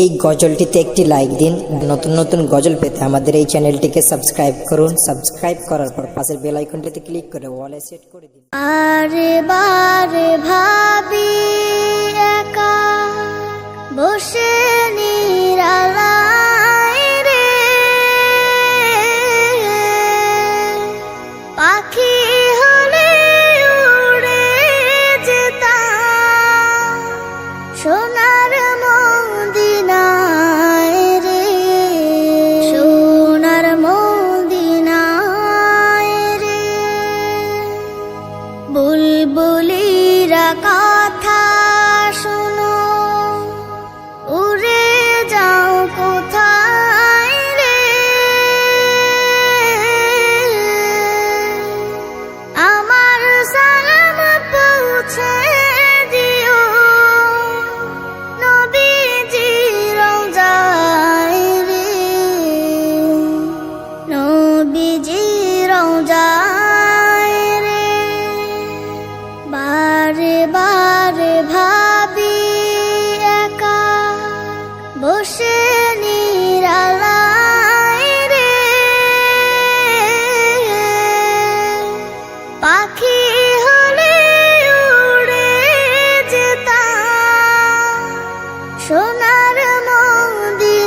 এই গজলটিতে একটি লাইক দিন। নতুন নতুন গজল পেতে আমাদের এই চ্যানেলটিকে সাবস্ক্রাইব করুন। সাবস্ক্রাইব করার পর পাশের বেল আইকনটিতে ক্লিক করে ওয়ালে সেট করে দিন। আরে বারে ভাবি একা, বসে নিরালায় রে। পাখি হলে উড়ে যেতাম সোনার পাখি হলে উড়ে যেতাম। সোনার মদিনায়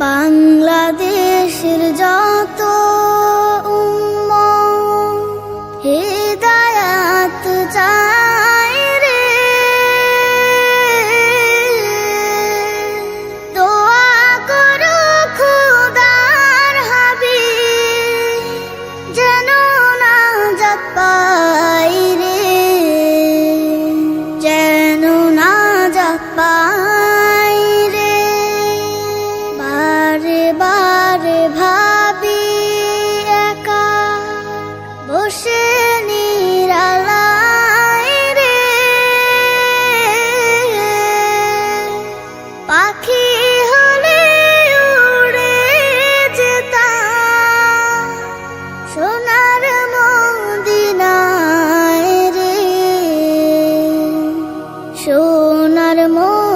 বাংলাদেশের যত উম্ম হেদায়াত চায় সোনার মন